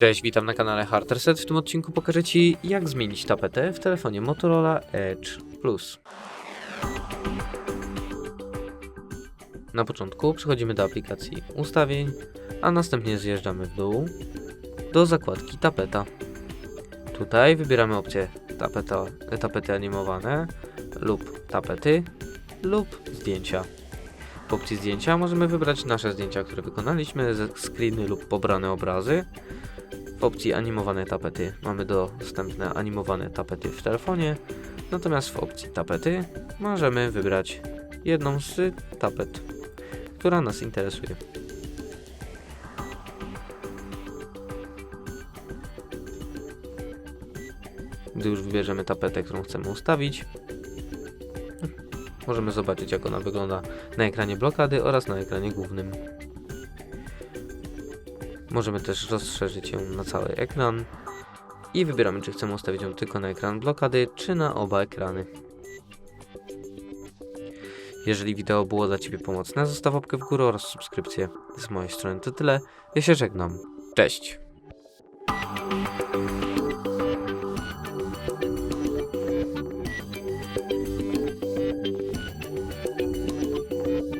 Cześć, witam na kanale Hard Reset. W tym odcinku pokażę Ci, jak zmienić tapetę w telefonie Motorola Edge Plus. Na początku przechodzimy do aplikacji ustawień, a następnie zjeżdżamy w dół do zakładki tapeta. Tutaj wybieramy opcję tapeta, tapety animowane lub tapety lub zdjęcia. W opcji zdjęcia możemy wybrać nasze zdjęcia, które wykonaliśmy, screeny lub pobrane obrazy. W opcji animowane tapety mamy dostępne animowane tapety w telefonie, natomiast w opcji tapety możemy wybrać jedną z tapet, która nas interesuje. Gdy już wybierzemy tapetę, którą chcemy ustawić, możemy zobaczyć jak ona wygląda na ekranie blokady oraz na ekranie głównym. Możemy też rozszerzyć ją na cały ekran i wybieramy czy chcemy ustawić ją tylko na ekran blokady, czy na oba ekrany. Jeżeli wideo było dla Ciebie pomocne, zostaw łapkę w górę oraz subskrypcję. Z mojej strony to tyle. Ja się żegnam. Cześć!